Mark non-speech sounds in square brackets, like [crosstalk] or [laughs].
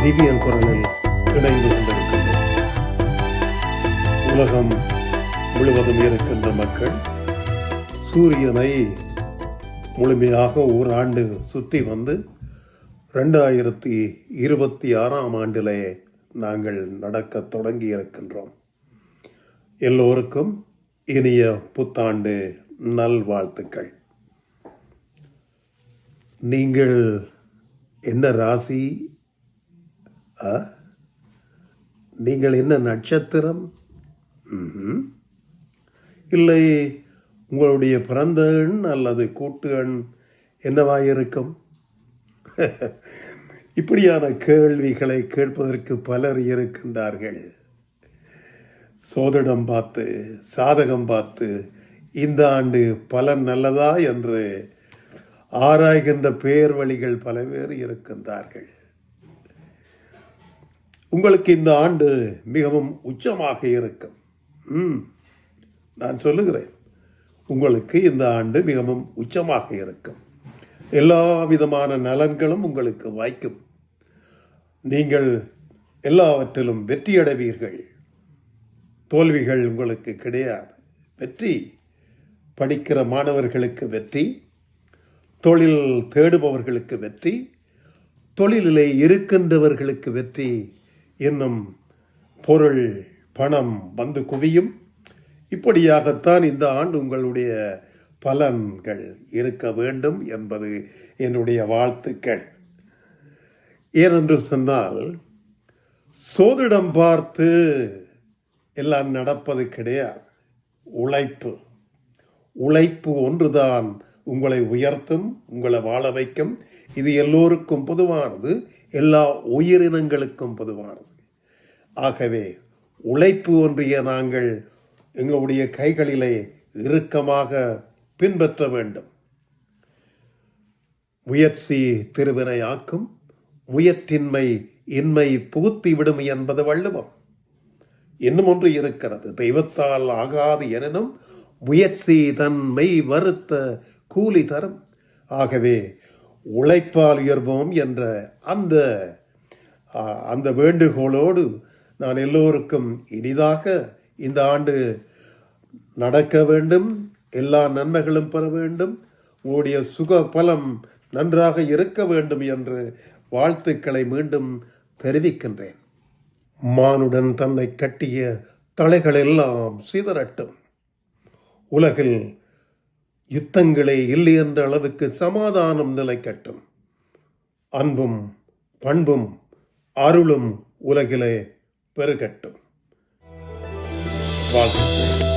திவ்யன் குரலில் இணைந்து கொண்டிருக்கின்றோம். உலகம் முழுவதும் இருக்கின்ற மக்கள் சூரியனை முழுமையாக ஓராண்டு சுற்றி வந்து ரெண்டாயிரத்தி இருபத்தி ஆறாம் ஆண்டிலே நாங்கள் நடக்க தொடங்கி இருக்கின்றோம். எல்லோருக்கும் இனிய புத்தாண்டு நல்வாழ்த்துக்கள். நீங்கள் என்ன ராசி நீங்கள் என்ன நட்சத்திரம்? இல்லை உங்களுடைய பிறந்த எண் அல்லது கூட்டு எண் என்னவாயிருக்கும்? [laughs] இப்படியான கேள்விகளை கேட்பதற்கு பலர் இருக்கின்றார்கள். சோதிடம் பார்த்து சாதகம் பார்த்து இந்த ஆண்டு பலன் நல்லதா என்று ஆராய்கின்ற பேர் வழிகள் பல பேர் இருக்கின்றார்கள். உங்களுக்கு இந்த ஆண்டு மிகவும் உச்சமாக இருக்கும். ம் நான் சொல்லுகிறேன். உங்களுக்கு இந்த ஆண்டு மிகவும் உச்சமாக இருக்கும். எல்லா விதமான நலன்களும் உங்களுக்கு வாய்க்கும். நீங்கள் எல்லாவற்றிலும் வெற்றியடைவீர்கள். தோல்விகள் உங்களுக்கு கிடையாது. வெற்றி படிக்கிற மாணவர்களுக்கு வெற்றி தொழில் தேடுபவர்களுக்கு வெற்றி தொழிலிலே இருக்கின்றவர்களுக்கு வெற்றி என்னும் பொருள் பணம் வந்து குவியும். இப்படியாகத்தான் இந்த ஆண்டு உங்களுடைய பலன்கள் இருக்க வேண்டும் என்பது என்னுடைய வாழ்த்துக்கள். ஏனென்று சொன்னால் சோதிடம் பார்த்து எல்லாம் நடப்பது கிடையாது. உழைப்பு. உழைப்பு ஒன்றுதான் உங்களை உயர்த்தும் உங்களை வாழ வைக்கும். இது எல்லோருக்கும் பொதுவானது. எல்லா உயிரினங்களுக்கும் பொதுவானது. ஆகவே உழைப்பு ஒன்றிய நாங்கள் எங்களுடைய கைகளிலே இறுக்கமாக பின்பற்ற வேண்டும். முயற்சி திருவினையாக்கும் முயற்றின்மை இன்மை புகுத்தி விடும் என்பது வள்ளுவம். இன்னும் ஒன்று இருக்கிறது தெய்வத்தால் ஆகாது எனினும் முயற்சி தன்மை வருத்த கூலி தரும். ஆகவே உழைப்பால் உயர்வோம் என்ற அந்த அந்த வேண்டுகோளோடு நான் எல்லோருக்கும் இனிதாக இந்த ஆண்டு நடக்க வேண்டும் எல்லா நன்மைகளும் பெற வேண்டும் உங்களுடைய சுக பலம் நன்றாக இருக்க வேண்டும் என்று வாழ்த்துக்களை மீண்டும் தெரிவிக்கின்றேன். மானுடன் தன்னை கட்டிய தலைகளெல்லாம் சிதறட்டும். உலகில் யுத்தங்களே இல்லை என்ற அளவுக்கு சமாதானம் நிலைக்கட்டும். அன்பும் பண்பும் அருளும் உலகிலே பெருகட்டும். வாழ்த்துக்கள்.